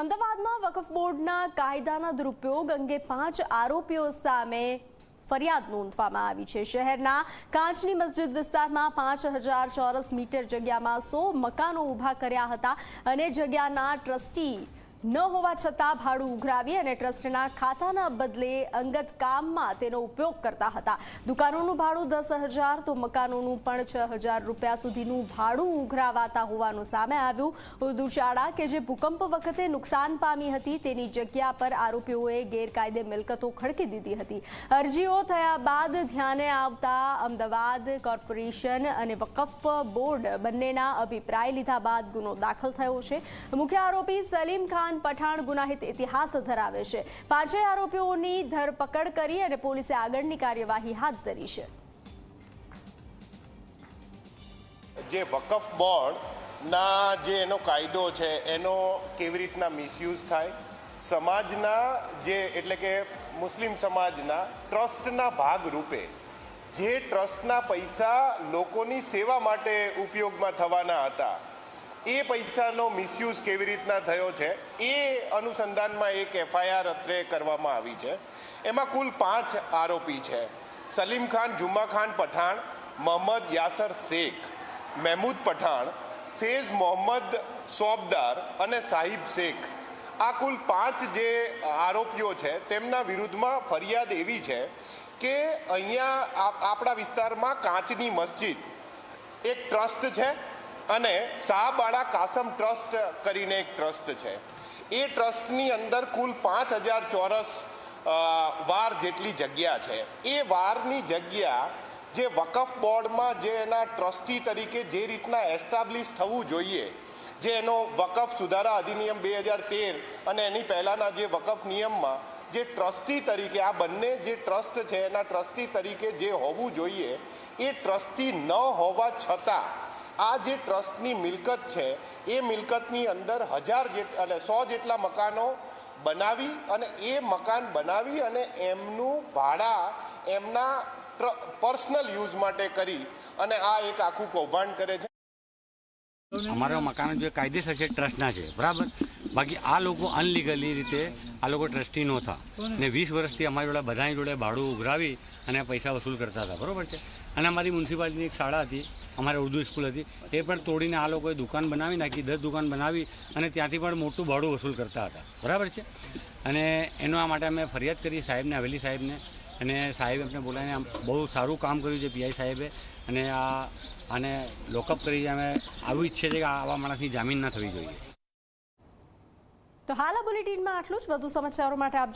અમદાવાદમાં વકફ બોર્ડના કાયદાના દુરુપયોગ અંગે પાંચ આરોપીઓ સામે ફરિયાદ નોંધવામાં આવી છે. શહેરના કાંચની મસ્જિદ વિસ્તારમાં પાંચ હજાર ચોરસ મીટર જગ્યામાં સો મકાનો ઊભા કર્યા હતા અને જગ્યાના ટ્રસ્ટી ન હોવા છતાં ભાડું ઉઘરાવી અને ટ્રસ્ટના ખાતાના બદલે અંગત કામમાં તેનો ઉપયોગ કરતા હતા. દુકાનોનું ભાડું દસ હજાર, તો મકાનોનું પણ છ હજાર રૂપિયા સુધીનું ભાડું ઉઘરાવાતા હોવાનું સામે આવ્યું. ઉર્દુ શાળા કે જે ભૂકંપ વખતે નુકસાન પામી હતી તેની જગ્યા પર આરોપીઓએ ગેરકાયદે મિલકતો ખડકી દીધી હતી. અરજીઓ થયા બાદ ધ્યાને આવતા અમદાવાદ કોર્પોરેશન અને વકફ બોર્ડ બંનેના અભિપ્રાય લીધા બાદ ગુનો દાખલ થયો છે. મુખ્ય આરોપી સલીમ ખાન પઠાણ ગુનાહિત ઇતિહાસ ધરાવે છે. પાંચેય આરોપીઓની ધરપકડ કરી અને પોલીસે આગળની કાર્યવાહી હાથ ધરી છે. જે વકફ બોર્ડના જે એનો કાયદો છે, એનો કેવી રીતના મિસયુઝ થાય? સમાજના જે, એટલે કે મુસ્લિમ સમાજના ટ્રસ્ટના ભાગ રૂપે જે ટ્રસ્ટના પૈસા લોકોની સેવા માટે ઉપયોગમાં થવાના હતા એ પૈસાનો મિસયુઝ કેવી રીતના થયો છે, એ અનુસંધાનમાં એક એફઆઈઆર અત્રે કરવામાં આવી છે. એમાં કુલ પાંચ આરોપી છે. સલીમ ખાન, જુમ્મા ખાન પઠાણ, મોહમ્મદ યાસર શેખ, મહેમૂદ પઠાણ, ફેઝ મોહમ્મદ સોબદાર અને સાહિબ શેખ. આ કુલ પાંચ જે આરોપીઓ છે, તેમના વિરુદ્ધમાં ફરિયાદ એવી છે કે અહીંયા આપ- આપણા વિસ્તારમાં કાચની મસ્જિદ એક ટ્રસ્ટ છે અને શાહબાળા કાસમ ટ્રસ્ટ કરીને એક ટ્રસ્ટ છે. એ ટ્રસ્ટની અંદર કુલ પાંચ હજાર ચોરસ વાર જેટલી જગ્યા છે. એ વારની જગ્યા જે વકફ બોર્ડમાં જે એના ટ્રસ્ટી તરીકે જે રીતના એસ્ટાબ્લિશ થવું જોઈએ, જે એનો વકફ સુધારા અધિનિયમ બે હજાર તેર અને એની પહેલાંના જે વકફ નિયમમાં જે ટ્રસ્ટી તરીકે, આ બંને જે ટ્રસ્ટ છે એના ટ્રસ્ટી તરીકે જે હોવું જોઈએ, એ ટ્રસ્ટી ન હોવા છતાં આ જે ટ્રસ્ટની મિલકત છે, એ મિલકતની અંદર હજાર જેટ એટલે સો જેટલા મકાનો બનાવી અને એ મકાન બનાવી અને એમનું ભાડા એમના પર્સનલ યુઝ માટે કરી અને આ એક આખું કૌભાંડ કરે છે. અમારા મકાનો જે કાયદેસર છે, ટ્રસ્ટના છે, બરાબર? બાકી આ લોકો અનલીગલી રીતે આ લોકો ટ્રસ્ટી નહોતા. ને વીસ વર્ષથી અમારી જોડે બધાની જોડે ભાડું ઉઘરાવી અને પૈસા વસૂલ કરતા હતા, બરાબર છે? અને અમારી મ્યુનિસિપાલિટીની એક શાળા હતી, અમારે ઉર્દુ સ્કૂલ હતી. એ પણ તોડીને આ લોકોએ દુકાન બનાવી નાખી, દસ દુકાન બનાવી અને ત્યાંથી પણ મોટું ભાડું વસૂલ કરતા હતા, બરાબર છે? અને એનો આ માટે અમે ફરિયાદ કરી સાહેબને, હવેલી સાહેબને. અને સાહેબ એમને બોલાવીને આમ બહુ સારું કામ કર્યું છે પીઆઈ સાહેબે. અને આ, આને લોકઅપ કરી અમે આવું ઈચ્છે છે કે આવા માણસની જામીન ના થવી જોઈએ. તો હાલ આ બુલેટિનમાં આટલું જ. વધુ સમાચારો માટે આપ જો-